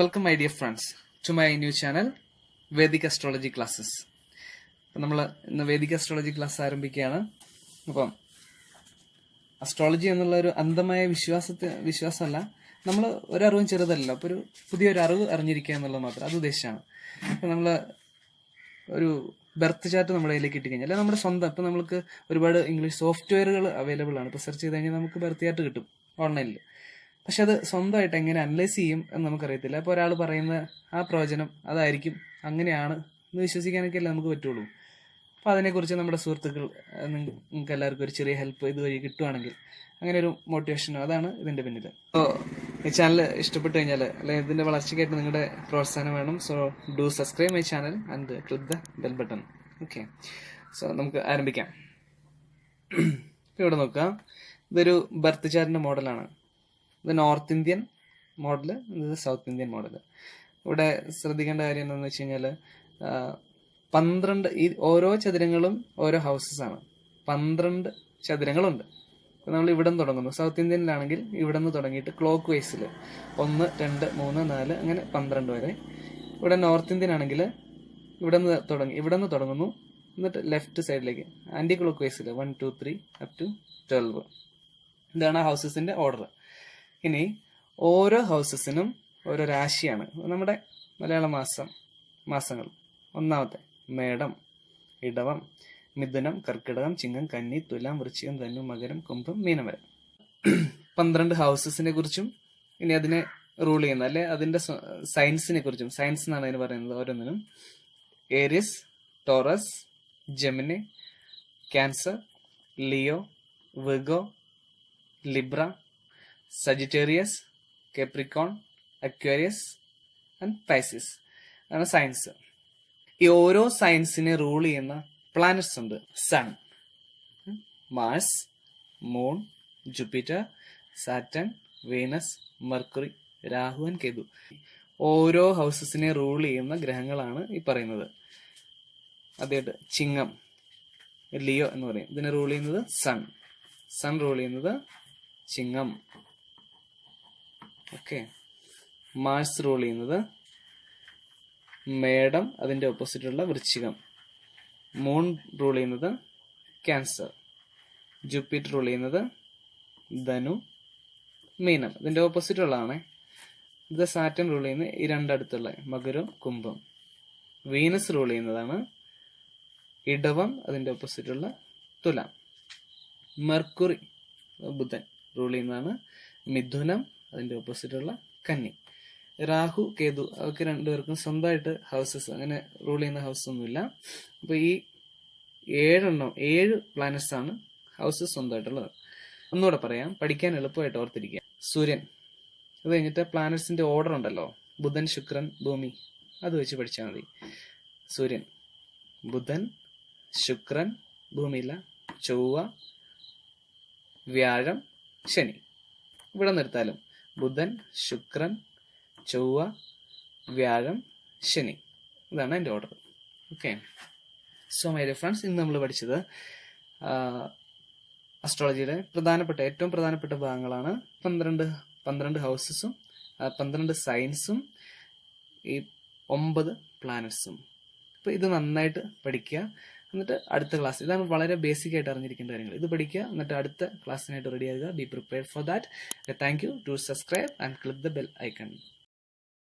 Welcome my dear friends to my new channel Vedic astrology classes അപ്പം നമ്മൾ ഇന്ന് Vedic astrology class ആരംഭിക്കുകയാണ്. അപ്പം അസ്ട്രോളജി എന്നുള്ള ഒരു അന്ധമായ വിശ്വാസത്തെ വിശ്വാസമല്ല. നമ്മൾ ഒരറിവും ചെറുതല്ല. അപ്പോൾ ഒരു പുതിയൊരു അറിവ് അറിഞ്ഞിരിക്കുക എന്നുള്ളത് മാത്രം. അത് ഉദ്ദേശമാണ്. അപ്പം നമ്മൾ ഒരു ബർത്ത് ചാർട്ട് നമ്മുടെ കയ്യിലേക്ക് കിട്ടിക്കഴിഞ്ഞാൽ അല്ലെങ്കിൽ നമ്മുടെ സ്വന്തം. ഇപ്പം നമുക്ക് ഒരുപാട് ഇംഗ്ലീഷ് സോഫ്റ്റ്വെയറുകൾ അവൈലബിൾ ആണ്. ഇപ്പോൾ സെർച്ച് ചെയ്ത് കഴിഞ്ഞാൽ നമുക്ക് ബർത്ത് ചാർട്ട് കിട്ടും. ഓൺലൈനിൽ പക്ഷെ അത് സ്വന്തമായിട്ട് എങ്ങനെ അനലൈസ് ചെയ്യും എന്ന് നമുക്കറിയത്തില്ല. അപ്പോൾ ഒരാൾ പറയുന്ന ആ പ്രവചനം അതായിരിക്കും. അങ്ങനെയാണ് എന്ന് വിശ്വസിക്കാനൊക്കെ അല്ലേ നമുക്ക് പറ്റുള്ളൂ. അപ്പോൾ അതിനെക്കുറിച്ച് നമ്മുടെ സുഹൃത്തുക്കൾ നിങ്ങൾക്ക് എല്ലാവർക്കും ഒരു ചെറിയ ഹെൽപ്പ് ഇതുവഴി കിട്ടുവാണെങ്കിൽ അങ്ങനെ ഒരു മോട്ടിവേഷനോ അതാണ് ഇതിന്റെ പിന്നിൽ. അപ്പോൾ ഈ ചാനൽ ഇഷ്ടപ്പെട്ടു കഴിഞ്ഞാൽ അല്ലെങ്കിൽ ഇതിന്റെ വളർച്ചയ്ക്കായിട്ട് നിങ്ങളുടെ പ്രോത്സാഹനം വേണം. So do subscribe my channel and click the bell button okay so നമുക്ക് ആരംഭിക്കാം. ഇവിടെ നോക്കാം. ഇതൊരു ബർത്ത് ചാറിന്റെ മോഡലാണ് ഇത് നോർത്ത് ഇന്ത്യൻ മോഡൽ ഇത് സൗത്ത് ഇന്ത്യൻ മോഡൽ ഇവിടെ ശ്രദ്ധിക്കേണ്ട കാര്യം എന്താണെന്ന് വെച്ച് കഴിഞ്ഞാൽ പന്ത്രണ്ട് ഈ ഓരോ ചതുരങ്ങളും ഓരോ ഹൗസസ് ആണ്. പന്ത്രണ്ട് ചതുരങ്ങളുണ്ട്. നമ്മൾ ഇവിടെ നിന്ന് തുടങ്ങുന്നു. സൗത്ത് ഇന്ത്യനിലാണെങ്കിൽ ഇവിടെ നിന്ന് തുടങ്ങിയിട്ട് ക്ലോക്ക് വൈസിൽ ഒന്ന് രണ്ട് മൂന്ന് നാല് അങ്ങനെ പന്ത്രണ്ട് വരെ. ഇവിടെ നോർത്ത് ഇന്ത്യൻ ആണെങ്കിൽ ഇവിടെ നിന്ന് തുടങ്ങി ഇവിടെ നിന്ന് തുടങ്ങുന്നു. എന്നിട്ട് ലെഫ്റ്റ് സൈഡിലേക്ക് anti clock വൈസിൽ one two three up to twelve ഇതാണ് ഹൗസസിന്റെ ഓർഡർ ഇനി ഓരോ ഹൗസസിനും ഓരോ രാശിയാണ്. നമ്മുടെ മലയാള മാസം മാസങ്ങൾ. ഒന്നാമത്തെ മേടം ഇടവം മിഥുനം കർക്കിടകം ചിങ്ങം കന്നി തുലാം വൃശ്ചികം ധനു മകരം കുംഭം മീനം വരെ പന്ത്രണ്ട് ഹൗസസിനെ കുറിച്ചും ഇനി അതിനെ റൂൾ ചെയ്യുന്ന അല്ലെ? അതിന്റെ സയൻസിനെ കുറിച്ചും. സയൻസ് എന്നാണ് അതിന് പറയുന്നത് ഓരോന്നിനും. Aries Taurus Gemini Cancer Leo Virgo Libra Sagittarius Capricorn Aquarius and Pisces ആണ് സയൻസ് ഈ ഓരോ സയൻസിനെ റൂൾ ചെയ്യുന്ന പ്ലാനറ്റ്സ് ഉണ്ട്. Sun Mars moon Jupiter Saturn Venus Mercury Rahu and Ketu ഓരോ ഹൗസസിനെ റൂൾ ചെയ്യുന്ന ഗ്രഹങ്ങളാണ് ഈ പറയുന്നത്. അതായത് ചിങ്ങം ലിയോ എന്ന് പറയും. ഇതിനെ റൂൾ ചെയ്യുന്നത് സൺ സൺ റൂൾ ചെയ്യുന്നത് ചിങ്ങം. ഓക്കെ. മാർസ് റൂൾ ചെയ്യുന്നത് മേഡം അതിന്റെ ഓപ്പോസിറ്റുള്ള വൃശ്ചികം. മൂൺ റൂൾ ചെയ്യുന്നത് ക്യാൻസർ. ജൂപ്പിറ്റർ റൂൾ ചെയ്യുന്നത് ധനു. മീനം ഇതിന്റെ ഓപ്പോസിറ്റ് ഉള്ളതാണ് ഇത് സാറ്റൻ റൂൾ ചെയ്യുന്നത് ഈ രണ്ടടുത്തുള്ള മകരം കുംഭം. വീനസ് റൂൾ ചെയ്യുന്നതാണ് ഇടവം അതിന്റെ ഓപ്പോസിറ്റുള്ള തുലാം. മെർക്കുറി ബുധൻ റൂൾ ചെയ്യുന്നതാണ് മിഥുനം. അതിന്റെ ഓപ്പോസിറ്റുള്ള കന്നി. രാഹു കേതു അവർക്ക് രണ്ടുപേർക്കും സ്വന്തമായിട്ട് ഹൗസസ് അങ്ങനെ റൂൾ ചെയ്യുന്ന ഹൗസ് ഒന്നുമില്ല. അപ്പൊ ഈ ഏഴെണ്ണം ഏഴ് പ്ലാനറ്റ്സ് ആണ് ഹൗസസ് സ്വന്തമായിട്ടുള്ളത്. ഒന്നുകൂടെ പറയാം പഠിക്കാൻ എളുപ്പമായിട്ട് ഓർത്തിരിക്കുക. സൂര്യൻ അത് കഴിഞ്ഞിട്ട് പ്ലാനറ്റ്സിന്റെ ഓർഡർ ഉണ്ടല്ലോ. ബുധൻ ശുക്രൻ ഭൂമി അത് വെച്ച് പഠിച്ചാൽ മതി. സൂര്യൻ ബുധൻ ശുക്രൻ ഭൂമിയില്ല ചൊവ്വ വ്യാഴം ശനി. ഇവിടെ നിർത്താലും ബുധൻ ശുക്രൻ ചൊവ്വ വ്യാഴം ശനി. ഇതാണ് എന്റെ order okay so my friends ഇന്ന് നമ്മൾ പഠിച്ചത് അസ്ട്രോളജിയുടെ പ്രധാനപ്പെട്ട ഏറ്റവും പ്രധാനപ്പെട്ട ഭാഗങ്ങളാണ്. പന്ത്രണ്ട് പന്ത്രണ്ട് ഹൗസസും പന്ത്രണ്ട് സയൻസും ഈ ഒമ്പത് പ്ലാനറ്റ്സും അപ്പോൾ ഇത് നന്നായിട്ട് പഠിക്കുക. എന്നിട്ട് അടുത്ത ക്ലാസ് ഇതാണ് വളരെ ബേസിക് ആയിട്ട് അറിഞ്ഞിരിക്കേണ്ട കാര്യങ്ങൾ. ഇത് പഠിക്കുക എന്നിട്ട് അടുത്ത ക്ലാസ്സിനായിട്ട് റെഡി ആകുക. Be prepared for that thank you to subscribe and click the bell icon